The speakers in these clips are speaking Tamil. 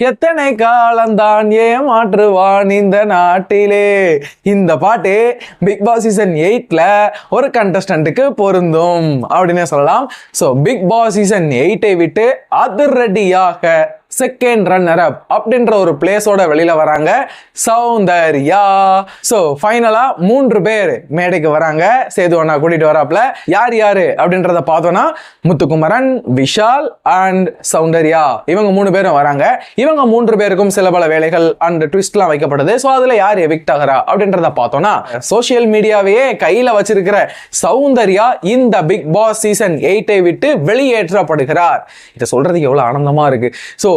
எத்தனை காலம்தான் ஏமாற்றுவான் இந்த நாட்டிலே? இந்த பாட்டு பிக் பாஸ் சீசன் எயிட்ல ஒரு கண்டஸ்டன்ட்டுக்கு பொருந்தும் அப்படின்னே சொல்லலாம். ஸோ பிக் பாஸ் சீசன் எயிட்டை விட்டு அதிரடியாக செகண்ட் ரன்னர் அப் அப்படின்ற ஒரு பிளேஸோட வெளியில வராங்க. சௌந்தர்யா. ஸோ ஃபைனலா மூன்று பேர் மேடைக்கு வராங்க. சேது அண்ணா கூட்டிட்டு வராப்ல யார் யாரு அப்படின்றத பார்த்தோம்னா முத்துக்குமரன் விஷால் அண்ட் சௌந்தர்யா. இவங்க மூணு பேரும் வராங்க. இவங்க மூன்று பேருக்கும் சில பல வேலைகள் அண்ட் ட்விஸ்ட்லாம் வைக்கப்படுது. ஸோ அதுல யார் எவிக்ட் ஆகிறா அப்படின்றத பார்த்தோம்னா சோஷியல் மீடியாவையே கையில வச்சிருக்கிற சௌந்தர்யா இந்த பிக் பாஸ் சீசன் எயிட்டை விட்டு வெளியேற்றப்படுகிறார். இதை சொல்றதுக்கு எவ்வளவு ஆனந்தமா இருக்கு. ஸோ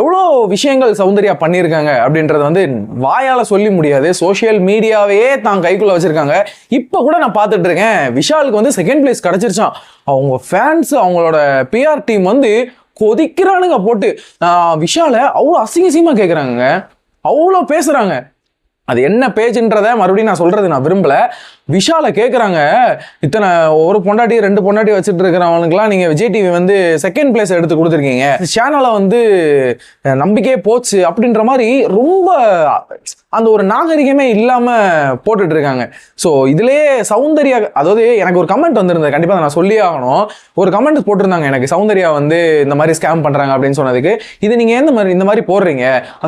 எவ்வளோ விஷயங்கள் சௌந்தர்யா பண்ணியிருக்காங்க அப்படின்றது வந்து வாயால் சொல்லி முடியாது. சோஷியல் மீடியாவையே தான் கைக்குள்ளே வச்சுருக்காங்க. இப்போ கூட நான் பார்த்துட்டு இருக்கேன் விஷாலுக்கு வந்து செகண்ட் பிளேஸ் கிடச்சிருச்சான் அவங்க ஃபேன்ஸ் அவங்களோட பிஆர் டீம் வந்து கொதிக்கிறானுங்க போட்டு. விஷாலை அவ்வளோ அசிங்க அசிங்கமாக கேட்குறாங்க அவ்வளோ பேசுகிறாங்க அது என்ன பேஜுன்றத மறுபடியும் நான் சொல்றது நான் விரும்பல. விஷாலை கேட்குறாங்க இத்தனை ஒரு பொண்டாட்டி ரெண்டு பொண்டாட்டி வச்சுட்டு இருக்கிறவனுக்குலாம் நீங்கள் விஜய் டிவி வந்து செகண்ட் பிளேஸ் எடுத்து கொடுத்துருக்கீங்க. சேனலை வந்து நம்பிக்கையே போச்சு அப்படின்ற மாதிரி ரொம்ப அந்த ஒரு நாகரிகமே இல்லாமல் போட்டுட்டு இருக்காங்க ஸோ இதுலயே சௌந்தர்யா அதாவது எனக்கு ஒரு கமெண்ட் வந்திருந்தது. கண்டிப்பாக நான் சொல்லி ஆகணும். ஒரு கமெண்ட் போட்டிருந்தாங்க எனக்கு. சௌந்தர்யா வந்து இந்த மாதிரி ஸ்கேம் பண்ணுறாங்க அப்படின்னு சொன்னதுக்கு. இது நீங்கள் எந்த மாதிரி இந்த மாதிரி போடுறீங்க?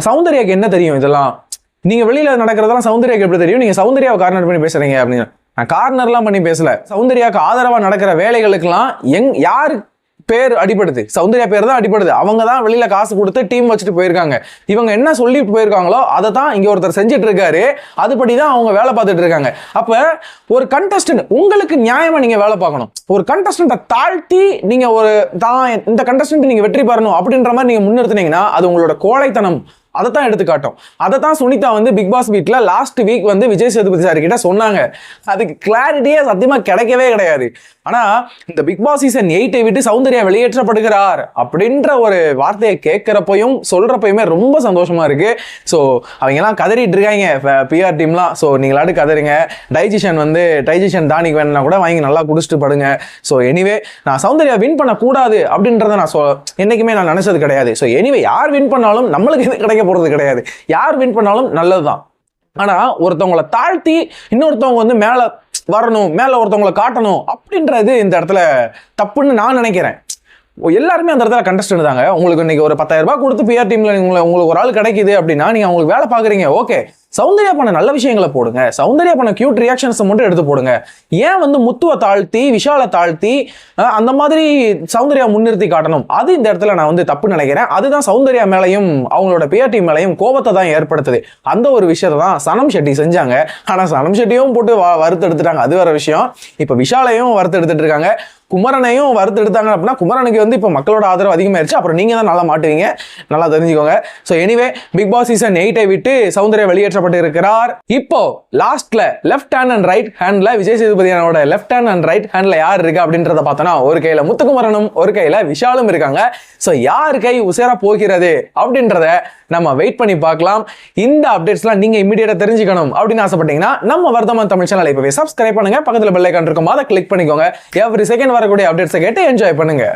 சௌந்தர்யாக்கு என்ன தெரியும் இதெல்லாம்? நீங்க வெளியில நடக்கிறதெல்லாம் சௌந்தர்யாக்கு எப்படி தெரியும்? நீங்க சௌந்தர்யாவை கார்னர் பண்ணி பேசுறீங்க அப்படின்னு. நான் கார்னர்லாம் பண்ணி பேசல. சௌந்தர்யாக்கு ஆதரவா நடக்கிற வேலைகளுக்கெல்லாம் எங் யார் பேர் அடிப்படுது சௌந்தர்யா பேர் தான் அடிப்படுது அவங்க தான் வெளியில காசு கொடுத்து டீம் வச்சுட்டு போயிருக்காங்க. இவங்க என்ன சொல்லிட்டு போயிருக்காங்களோ அதை தான் இங்க ஒருத்தர் செஞ்சுட்டு இருக்காரு அதுபடி தான் அவங்க வேலை பார்த்துட்டு இருக்காங்க அப்ப ஒரு கண்டஸ்டன்ட் உங்களுக்கு நியாயமா நீங்க வேலை பார்க்கணும். ஒரு கண்டஸ்டன்ட்டை தாழ்த்தி நீங்க ஒரு தான் இந்த கண்டஸ்டன்ட் நீங்க வெற்றி பெறணும் அப்படின்ற மாதிரி நீங்க முன்னிறுத்தினீங்கன்னா அது உங்களோட கோழைத்தனம். அதை தான் எடுத்துக்காட்டும். அதை தான் சுனிதா வந்து பிக் பாஸ் வீட்ல லாஸ்ட் வீக் வந்து விஜய் சேதுபதி சார் கிட்ட சொன்னாங்க. அதுக்கு கிளாரிட்டியே சத்தியமா கிடைக்கவே கிடையாது. ஆனா இந்த பிக் பாஸ் சீசன் எயிட்டை விட்டு சௌந்தர்யா வெளியேற்றப்படுகிறார் அப்படின்ற ஒரு வார்த்தையை கேட்கிறப்பையும் சொல்றப்பயுமே ரொம்ப சந்தோஷமா இருக்கு. ஸோ அவங்க எல்லாம் கதறிட்டு இருக்காங்க பிஆர் டீம்லாம் ஸோ நீங்களாட்டு கதறிங்க. டைஜிஷன் வந்து டைஜிஷன் டானிக் வேணும்னா கூட வாங்கி நல்லா குடிச்சிட்டு படுங்க. ஸோ எனிவே நான் சௌந்தர்யா வின் பண்ணக்கூடாது அப்படின்றத நான் சொ என்னைக்குமே நான் நினைச்சது கிடையாது. ஸோ எனிவே யார் வின் பண்ணாலும் நம்மளுக்கு எது கிடைக்க போறது கிடையாது. யார் வின் பண்ணாலும் நல்லதுதான். ஆனா ஒருத்தவங்களை தாழ்த்தி இன்னொருத்தவங்க வந்து மேல வரணும் மேல ஒருத்தவங்களை காட்டணும் அப்படின்றது இந்த இடத்துல தப்புன்னு நான் நினைக்கிறேன். எல்லாருமே அந்த இடத்துல கண்டஸ்டன் தாங்க. உங்களுக்கு இன்னைக்கு ஒரு பத்தாயிரம் ரூபாய் கொடுத்து பிஆர் டீம்ல உங்களை உங்களுக்கு ஒரு ஆள் கிடைக்குது அப்படின்னா நீங்க அவங்களுக்கு வேலை பாக்குறீங்க ஓகே சௌந்தர்யா பண்ண நல்ல விஷயங்களை போடுங்க. சௌந்தர்யா பண்ண கியூட் ரியாக்ஷன்ஸ் மட்டும் எடுத்து போடுங்க. ஏன் வந்து முத்துவை தாழ்த்தி விஷாலை தாழ்த்தி அந்த மாதிரி சௌந்தர்யா முன்னிறுத்தி காட்டணும்? அது இந்த இடத்துல நான் வந்து தப்பு நினைக்கிறேன். அதுதான் சௌந்தர்யா மேலையும் அவங்களோட பிஆர் டீம் மேலையும் கோபத்தை தான் ஏற்படுத்துது. அந்த ஒரு விஷயத்தை தான் சனம் ஷெட்டி செஞ்சாங்க. ஆனால் சனம் ஷெட்டியும் போட்டு வறுத்து எடுத்துட்டாங்க அது வேற விஷயம். இப்போ விஷாலையும் வறுத்து எடுத்துட்டு இருக்காங்க. குமரனையும் வறுத்து எடுத்தாங்க அப்படின்னா குமரனுக்கு வந்து இப்போ மக்களோட ஆதரவு அதிகமாயிருச்சு. அப்புறம் நீங்க தான் நல்லா மாட்டுவீங்க. நல்லா தெரிஞ்சுக்கோங்க. So anyway Bigg Boss season எயிட்டை விட்டு சௌந்தர்யா வெளியேற்றப்பட்டு இருக்கிறார். இப்போ லாஸ்ட்ல லெஃப்ட் ஹேண்ட் அண்ட் ரைட் ஹேண்ட்ல விஜய் சேதுபதியானோட லெஃப்ட் ஹேண்ட் அண்ட் ரைட் ஹேண்ட்ல யார் இருக்கு அப்படின்றத பார்த்தோன்னா ஒரு கையில முத்துக்குமரனும் ஒரு கையில விஷாலும் இருக்காங்க. ஸோ யார் கை உசேரா போகிறது அப்படின்றத நம்ம வெயிட் பண்ணி பார்க்கலாம். இந்த அப்டேட்ஸ்லாம் நீங்க இமீடியட்டா தெரிஞ்சுக்கணும் அப்படின்னு ஆசைப்பட்டீங்கன்னா நம்ம வர்த்தமான் தமிழ் சேனல் இப்பவே சப்ஸ்கிரைப் பண்ணுங்க. பக்கத்துல பெல் ஐக்கான் இருக்கும். அதை கிளிக் பண்ணிக்கோங்க. எவ்ரி செகண்ட் வரக்கூடிய அப்டேட்ஸை கேட்டு என்ஜாய் பண்ணுங்க.